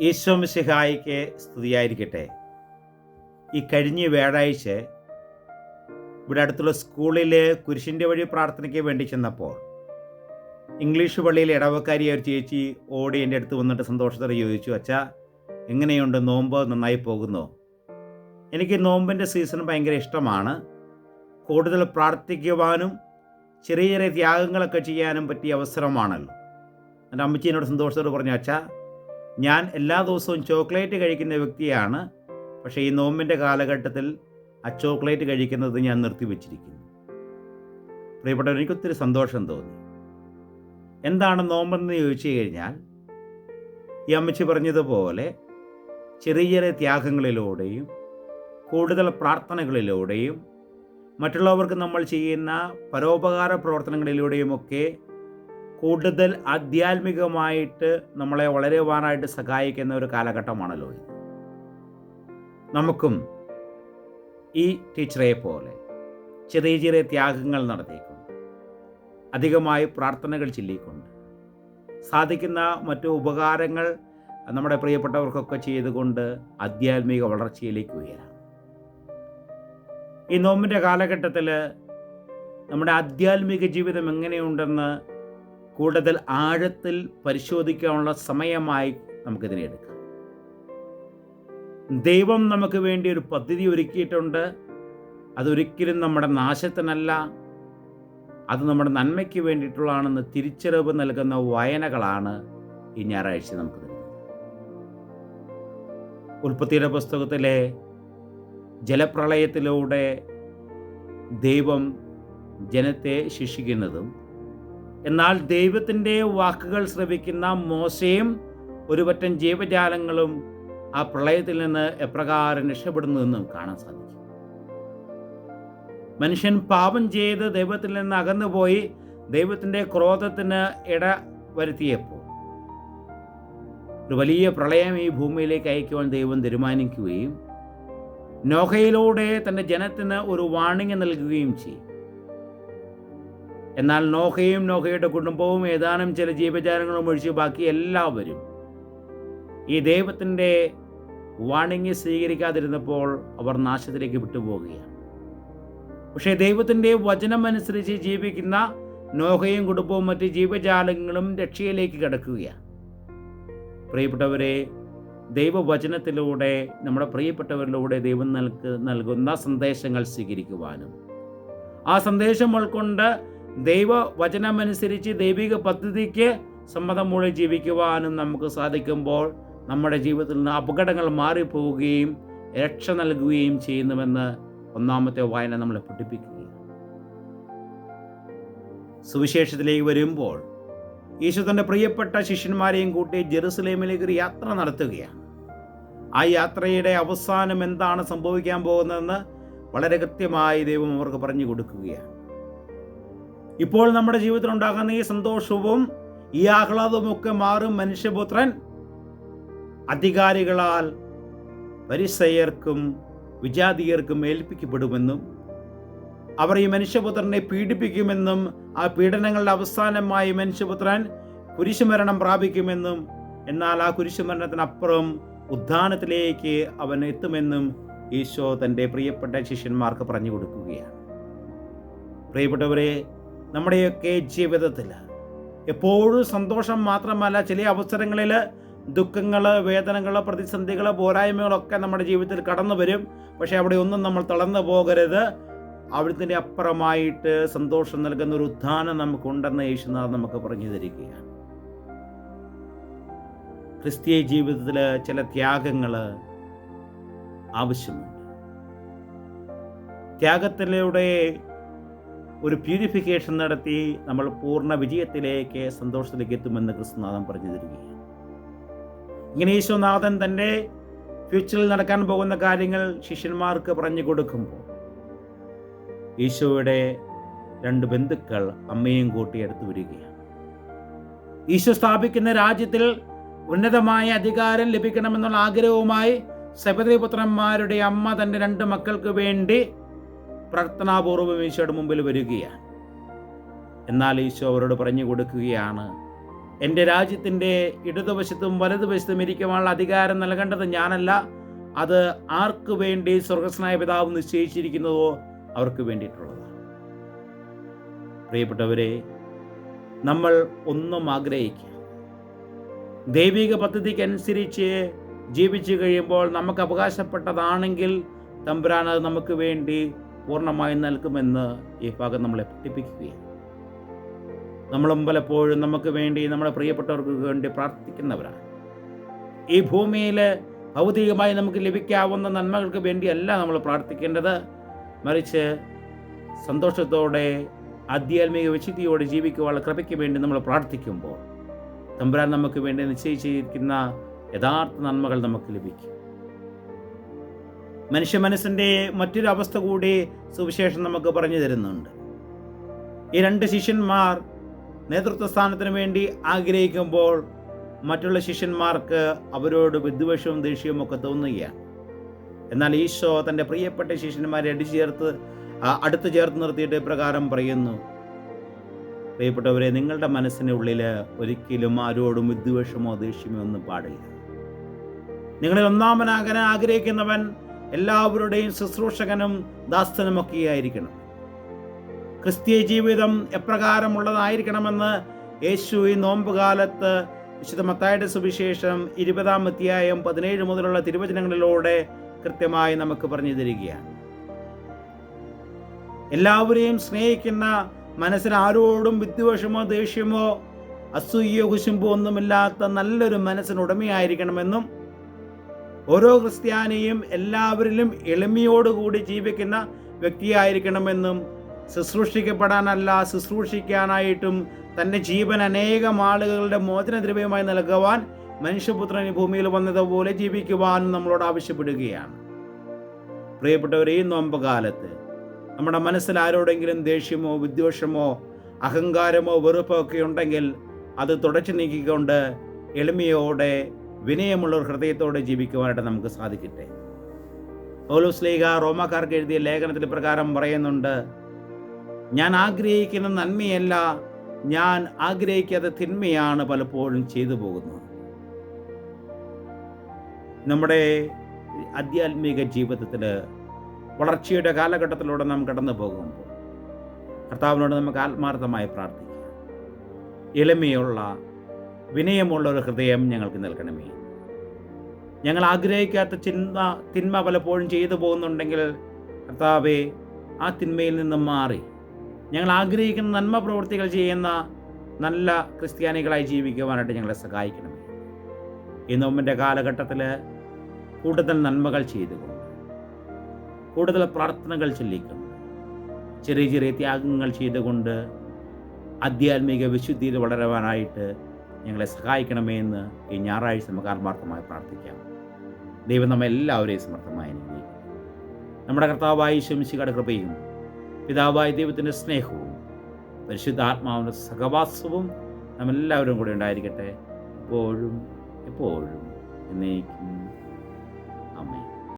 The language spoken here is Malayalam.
ഈശോ മിശിഹായിക്ക് സ്തുതിയായിരിക്കട്ടെ. ഈ കഴിഞ്ഞ വ്യാഴാഴ്ച ഇവിടെ അടുത്തുള്ള സ്കൂളിൽ കുരിശിന്റെ വഴി പ്രാർത്ഥനയ്ക്ക് വേണ്ടി ചെന്നപ്പോൾ ഇംഗ്ലീഷ് പള്ളിയിൽ ഇടവക്കാരിയായ ഒരു ചേച്ചി ഓടി എന്റെ അടുത്ത് വന്നിട്ട് സന്തോഷത്തോടെ ചോദിച്ചു അച്ഛാ എങ്ങനെയുണ്ട് നോമ്പ്? നന്നായി പോകുന്നു. എനിക്ക് നോമ്പിന്റെ സീസൺ ഭയങ്കര ഇഷ്ടമാണ്. കൂടുതൽ പ്രാർത്ഥിക്കുവാനും ചെറിയ ചെറിയ ത്യാഗങ്ങളൊക്കെ ചെയ്യാനും പറ്റിയ അവസരമാണല്ലോ. എന്റെ അമ്മച്ചി എന്നോട് സന്തോഷത്തോട് പറഞ്ഞു അച്ഛാ ഞാൻ എല്ലാ ദിവസവും ചോക്ലേറ്റ് കഴിക്കുന്ന വ്യക്തിയാണ്. പക്ഷേ ഈ നോമ്പിന്റെ കാലഘട്ടത്തിൽ ആ ചോക്ലേറ്റ് കഴിക്കുന്നത് ഞാൻ നിർത്തിവെച്ചിരിക്കുന്നു. പ്രിയപ്പെട്ടവർ എനിക്കൊത്തിരി സന്തോഷം തോന്നി. എന്താണ് നോമ്പെന്ന് ചോദിച്ചു കഴിഞ്ഞാൽ ഈ അമ്മച്ചി പറഞ്ഞതുപോലെ ചെറിയ ചെറിയ ത്യാഗങ്ങളിലൂടെയും കൂടുതൽ പ്രാർത്ഥനകളിലൂടെയും മറ്റുള്ളവർക്ക് നമ്മൾ ചെയ്യുന്ന പരോപകാര പ്രവർത്തനങ്ങളിലൂടെയുമൊക്കെ കൂടുതൽ ആധ്യാത്മികമായിട്ട് നമ്മളെ വളരെ വാനായിട്ട് സഹായിക്കുന്ന ഒരു കാലഘട്ടമാണല്ലോ ഇത്. നമുക്കും ഈ ടീച്ചറെ പോലെ ചെറിയ ചെറിയ ത്യാഗങ്ങൾ നടത്തിക്കൊണ്ട് അധികമായി പ്രാർത്ഥനകൾ ചൊല്ലിക്കൊണ്ട് സാധിക്കുന്ന മറ്റു ഉപകാരങ്ങൾ നമ്മുടെ പ്രിയപ്പെട്ടവർക്കൊക്കെ ചെയ്തുകൊണ്ട് ആധ്യാത്മിക വളർച്ചയിലേക്ക് ഉയരാം. ഈ നോമ്പിന്റെ കാലഘട്ടത്തിൽ നമ്മുടെ ആധ്യാത്മിക ജീവിതം എങ്ങനെയുണ്ടെന്ന് കൂടുതൽ ആഴത്തിൽ പരിശോധിക്കാനുള്ള സമയമായി നമുക്കിതിനെ എടുക്കാം. ദൈവം നമുക്ക് വേണ്ടി ഒരു പദ്ധതി ഒരുക്കിയിട്ടുണ്ട്. അതൊരിക്കലും നമ്മുടെ നാശത്തിനല്ല. അത് നമ്മുടെ നന്മയ്ക്ക് വേണ്ടിയിട്ടുള്ളതാണെന്ന് തിരിച്ചറിവ് നൽകുന്ന വായനകളാണ് ഈ ഞായറാഴ്ച നമുക്ക് നൽകുന്നത് ഉൽപ്പത്തിയുടെ പുസ്തകത്തിലെ ജലപ്രളയത്തിലൂടെ ദൈവം ജനത്തെ ശിക്ഷിക്കുന്നതും എന്നാൽ ദൈവത്തിന്റെ വാക്കുകൾ ശ്രവിക്കുന്ന മോശയും ഒരുപറ്റം ജീവജാലങ്ങളും ആ പ്രളയത്തിൽ നിന്ന് എപ്രകാരം രക്ഷപ്പെടുന്നതെന്നും കാണാൻ സാധിക്കും. മനുഷ്യൻ പാപം ചെയ്ത് ദൈവത്തിൽ നിന്ന് അകന്നുപോയി ദൈവത്തിന്റെ ക്രോധത്തിന് ഇട വരുത്തിയപ്പോൾ ഒരു വലിയ പ്രളയം ഈ ഭൂമിയിലേക്ക് അയക്കുവാൻ ദൈവം തീരുമാനിക്കുകയും നോഹയിലൂടെ തന്റെ ജനത്തിന് ഒരു വാണിംഗ് നൽകുകയും ചെയ്യും. എന്നാൽ നോഹയും നോഹയുടെ കുടുംബവും ഏതാനും ചില ജീവജാലങ്ങളും ഒഴിച്ച് ബാക്കി എല്ലാവരും ഈ ദൈവത്തിന്റെ വാണിംഗ് സ്വീകരിക്കാതിരുന്നപ്പോൾ അവർ നാശത്തിലേക്ക് വിട്ടുപോവുകയാണ്. പക്ഷേ ദൈവത്തിന്റെ വചനമനുസരിച്ച് ജീവിക്കുന്ന നോഹയും കുടുംബവും മറ്റ് ജീവജാലങ്ങളും രക്ഷയിലേക്ക് കിടക്കുകയാണ്. പ്രിയപ്പെട്ടവരെ ദൈവവചനത്തിലൂടെ നമ്മുടെ പ്രിയപ്പെട്ടവരിലൂടെ ദൈവം നൽകു നൽകുന്ന സന്ദേശങ്ങൾ സ്വീകരിക്കുവാനും ആ സന്ദേശം ഉൾക്കൊണ്ട് ദൈവവചനമനുസരിച്ച് ദൈവിക പദ്ധതിക്ക് സമ്മതം മൂടി ജീവിക്കുവാനും നമുക്ക് സാധിക്കുമ്പോൾ നമ്മുടെ ജീവിതത്തിൽ നിന്ന് അപകടങ്ങൾ മാറിപ്പോവുകയും രക്ഷ നൽകുകയും ചെയ്യുന്നുവെന്ന് ഒന്നാമത്തെ വായന നമ്മളെ പഠിപ്പിക്കുകയും സുവിശേഷത്തിലേക്ക് വരുമ്പോൾ ഈശോ തന്റെ പ്രിയപ്പെട്ട ശിഷ്യന്മാരെയും കൂട്ടി ജെറുസലേമിലേക്ക് ഒരു യാത്ര നടത്തുകയാണ്. ആ യാത്രയുടെ അവസാനം എന്താണ് സംഭവിക്കാൻ പോകുന്നതെന്ന് വളരെ കൃത്യമായി ദൈവം അവർക്ക് പറഞ്ഞു കൊടുക്കുകയാണ്. ഇപ്പോൾ നമ്മുടെ ജീവിതത്തിൽ ഉണ്ടാകുന്ന ഈ സന്തോഷവും ഈ ആഹ്ലാദവും ഒക്കെ മാറും മനുഷ്യപുത്രൻ. അധികാരികളാൽ പരിസയർക്കും വിജാതീയർക്കും ഏൽപ്പിക്കപ്പെടുമെന്നും അവർ ഈ മനുഷ്യപുത്രനെ പീഡിപ്പിക്കുമെന്നും ആ പീഡനങ്ങളുടെ അവസാനമായി മനുഷ്യപുത്രൻ കുരിശുമരണം പ്രാപിക്കുമെന്നും എന്നാൽ ആ കുരിശുമരണത്തിനപ്പുറം ഉദ്ധാനത്തിലേക്ക് അവൻ എത്തുമെന്നും ഈശോ തന്റെ പ്രിയപ്പെട്ട ശിഷ്യന്മാർക്ക് പറഞ്ഞു കൊടുക്കുകയാണ്. പ്രിയപ്പെട്ടവരെ നമ്മുടെയൊക്കെ ജീവിതത്തിൽ. എപ്പോഴും സന്തോഷം മാത്രമല്ല ചില അവസരങ്ങളിൽ ദുഃഖങ്ങൾ വേദനകൾ പ്രതിസന്ധികൾ പോരായ്മകളൊക്കെ നമ്മുടെ ജീവിതത്തിൽ കടന്നു വരും. പക്ഷേ അവിടെ ഒന്നും നമ്മൾ തളർന്നു പോകരുത്. അവിടുത്തെ അപ്പുറമായിട്ട് സന്തോഷം നൽകുന്ന ഒരു ഉത്ഥാനം നമുക്കുണ്ടെന്ന് യേശുനാഥ് നമുക്ക് പറഞ്ഞു തരികയാണ്. ക്രിസ്തീയ ജീവിതത്തിൽ ചില ത്യാഗങ്ങൾ ആവശ്യമുണ്ട്. ത്യാഗത്തിലൂടെ ഒരു പ്യൂരിഫിക്കേഷൻ നടത്തി നമ്മൾ പൂർണ വിജയത്തിലേക്ക് സന്തോഷത്തിലേക്ക് എത്തുമെന്ന് ക്രിസ്തുനാഥൻ പറഞ്ഞു തരികയാണ് ഇങ്ങനെ ഈശോനാഥൻ തന്റെ ഫ്യൂച്ചറിൽ നടക്കാൻ പോകുന്ന കാര്യങ്ങൾ ശിഷ്യന്മാർക്ക് പറഞ്ഞു കൊടുക്കുമ്പോൾ ഈശോയുടെ രണ്ട് ബന്ധുക്കൾ അമ്മയും കൂട്ടി അടുത്ത് വരികയാണ്. ഈശോ സ്ഥാപിക്കുന്ന രാജ്യത്തിൽ ഉന്നതമായ അധികാരം ലഭിക്കണമെന്നുള്ള ആഗ്രഹവുമായി സബദീപുത്രന്മാരുടെ അമ്മ തന്റെ രണ്ട് മക്കൾക്ക് വേണ്ടി പ്രാർത്ഥനാപൂർവം ഈശോയുടെ മുമ്പിൽ വരികയാണ്. എന്നാൽ ഈശോ അവരോട് പറഞ്ഞു കൊടുക്കുകയാണ് എന്റെ രാജ്യത്തിന്റെ ഇടതുവശത്തും വലതുവശത്തും ഇരിക്കുവാനുള്ള അധികാരം നൽകേണ്ടത് ഞാനല്ല. അത് ആർക്ക് വേണ്ടി സ്വർഗസ്നായ പിതാവ് നിശ്ചയിച്ചിരിക്കുന്നതോ അവർക്ക് വേണ്ടിയിട്ടുള്ളതാണ്. പ്രിയപ്പെട്ടവരെ നമ്മൾ ഒന്നും ആഗ്രഹിക്കുക ദൈവിക പദ്ധതിക്കനുസരിച്ച് ജീവിച്ചു കഴിയുമ്പോൾ നമുക്ക് അവകാശപ്പെട്ടതാണെങ്കിൽ തമ്പുരാൻ അത് നമുക്ക് വേണ്ടി പൂർണമായി നൽകുമെന്ന് ഈ ഭാഗം നമ്മളെ പഠിപ്പിക്കുകയാണ്. നമ്മളും പലപ്പോഴും നമുക്ക് വേണ്ടി നമ്മുടെ പ്രിയപ്പെട്ടവർക്ക് വേണ്ടി പ്രാർത്ഥിക്കുന്നവരാണ്. ഈ ഭൂമിയിൽ ഭൗതികമായി നമുക്ക് ലഭിക്കാവുന്ന നന്മകൾക്ക് വേണ്ടിയല്ല നമ്മൾ പ്രാർത്ഥിക്കേണ്ടത്. മറിച്ച് സന്തോഷത്തോടെ ആധ്യാത്മിക വിശുദ്ധിയോടെ ജീവിക്കുവാനുള്ള കൃപയ്ക്ക് വേണ്ടി നമ്മൾ പ്രാർത്ഥിക്കുമ്പോൾ തമ്പുരാൻ നമുക്ക് വേണ്ടി നിശ്ചയിച്ചിരിക്കുന്ന യഥാർത്ഥ നന്മകൾ നമുക്ക് ലഭിക്കും. മനുഷ്യ മനസ്സിന്റെ മറ്റൊരു അവസ്ഥ കൂടി സുവിശേഷം നമുക്ക് പറഞ്ഞു തരുന്നുണ്ട്. ഈ രണ്ട് ശിഷ്യന്മാർ നേതൃത്വ സ്ഥാനത്തിന് വേണ്ടി ആഗ്രഹിക്കുമ്പോൾ മറ്റുള്ള ശിഷ്യന്മാർക്ക് അവരോട് വിദ്വേഷവും ദേഷ്യവും ഒക്കെ തോന്നുകയാണ്. എന്നാൽ ഈശോ തന്റെ പ്രിയപ്പെട്ട ശിഷ്യന്മാരെ അടിച്ചേർത്ത് അടുത്ത് ചേർത്ത് നിർത്തിയിട്ട് പ്രകാരം പറയുന്നു പ്രിയപ്പെട്ടവരെ നിങ്ങളുടെ മനസ്സിനുള്ളിൽ ഒരിക്കലും ആരോടും വിദ്വേഷമോ ദേഷ്യമോ ഒന്നും പാടില്ല. നിങ്ങളിൽ ഒന്നാമനാകാൻ ആഗ്രഹിക്കുന്നവൻ എല്ലാവരുടെയും ശുശ്രൂഷകനും ദാസ്തനുമൊക്കെ ആയിരിക്കണം ക്രിസ്തീയ ജീവിതം എപ്രകാരമുള്ളതായിരിക്കണമെന്ന് യേശു ഈ നോമ്പുകാലത്ത് വിശുദ്ധ മത്തായുടെ സുവിശേഷം ഇരുപതാം അധ്യായം പതിനേഴ് മുതലുള്ള തിരുവചനങ്ങളിലൂടെ കൃത്യമായി നമുക്ക് പറഞ്ഞു തരികയാണ്. എല്ലാവരെയും സ്നേഹിക്കുന്ന മനസ്സിന് ആരോടും വിദ്വേഷമോ ദേഷ്യമോ അസൂയോ കുശുമ്പോ ഒന്നുമില്ലാത്ത നല്ലൊരു മനസ്സിനുടമയായിരിക്കണമെന്നും ഓരോ ക്രിസ്ത്യാനിയും എല്ലാവരിലും എളിമയോടുകൂടി ജീവിക്കുന്ന വ്യക്തിയായിരിക്കണമെന്നും ശുശ്രൂഷിക്കപ്പെടാനല്ല ശുശ്രൂഷിക്കാനായിട്ടും തന്റെ ജീവൻ അനേകം ആളുകളുടെ മോചനദ്രവ്യമായി നൽകുവാൻ മനുഷ്യപുത്രൻ ഭൂമിയിൽ വന്നതുപോലെ ജീവിക്കുവാനും നമ്മളോട് ആവശ്യപ്പെടുകയാണ്. പ്രിയപ്പെട്ടവരെ ഈ നോമ്പ് കാലത്ത് നമ്മുടെ മനസ്സിൽ ആരോടെങ്കിലും ദേഷ്യമോ വിദ്വേഷമോ അഹങ്കാരമോ വെറുപ്പോ ഒക്കെ ഉണ്ടെങ്കിൽ അത് തുടച്ചു നീക്കിക്കൊണ്ട് എളിമയോടെ വിനയമുള്ള ഒരു ഹൃദയത്തോടെ ജീവിക്കുവാനായിട്ട് നമുക്ക് സാധിക്കട്ടെ. പൗലോസ് ലീഗ റോമാക്കാർക്ക് എഴുതിയ ലേഖനത്തിൽ പ്രകാരം പറയുന്നുണ്ട് ഞാൻ ആഗ്രഹിക്കുന്ന നന്മയല്ല ഞാൻ ആഗ്രഹിക്കാത്ത തിന്മയാണ് പലപ്പോഴും ചെയ്തു പോകുന്നത്. നമ്മുടെ ആധ്യാത്മിക ജീവിതത്തിൽ വളർച്ചയുടെ കാലഘട്ടത്തിലൂടെ നാം കടന്നു പോകുമ്പോൾ കർത്താവിനോട് നമുക്ക് ആത്മാർത്ഥമായി പ്രാർത്ഥിക്കാം. എളിമയുള്ള വിനയമുള്ള ഒരു ഹൃദയം ഞങ്ങൾക്ക് നൽകണമേ. ഞങ്ങൾ ആഗ്രഹിക്കാത്ത ചിന്ത തിന്മ പലപ്പോഴും ചെയ്തു പോകുന്നുണ്ടെങ്കിൽ കർത്താവെ ആ തിന്മയിൽ നിന്നും മാറി. ഞങ്ങൾ ആഗ്രഹിക്കുന്ന നന്മ പ്രവൃത്തികൾ ചെയ്യുന്ന നല്ല ക്രിസ്ത്യാനികളായി ജീവിക്കുവാനായിട്ട് ഞങ്ങളെ സഹായിക്കണം ഈ നോമ്പിന്റെ കാലഘട്ടത്തിൽ കൂടുതൽ നന്മകൾ ചെയ്തുകൊണ്ട് കൂടുതൽ പ്രാർത്ഥനകൾ ചൊല്ലിക്കൊണ്ട് ചെറിയ ചെറിയ ത്യാഗങ്ങൾ ചെയ്തുകൊണ്ട് ആധ്യാത്മിക വിശുദ്ധിയിൽ വളരുവാനായിട്ട് ഞങ്ങളെ സഹായിക്കണമേ എന്ന് ഈ ഞായറാഴ്ച നമുക്ക് ആത്മാർത്ഥമായി പ്രാർത്ഥിക്കാം. ദൈവം നമ്മെ എല്ലാവരെയും സമർത്ഥമായി അനുഗ്രഹിക്കും നമ്മുടെ കർത്താവായ ശംശികയുടെ കൃപയും പിതാവായ ദൈവത്തിന്റെ സ്നേഹവും പരിശുദ്ധാത്മാവിന്റെ സഹവാസവും നമ്മെല്ലാവരും കൂടെ ഉണ്ടായിരിക്കട്ടെ. എപ്പോഴും എപ്പോഴും എന്നേക്കും.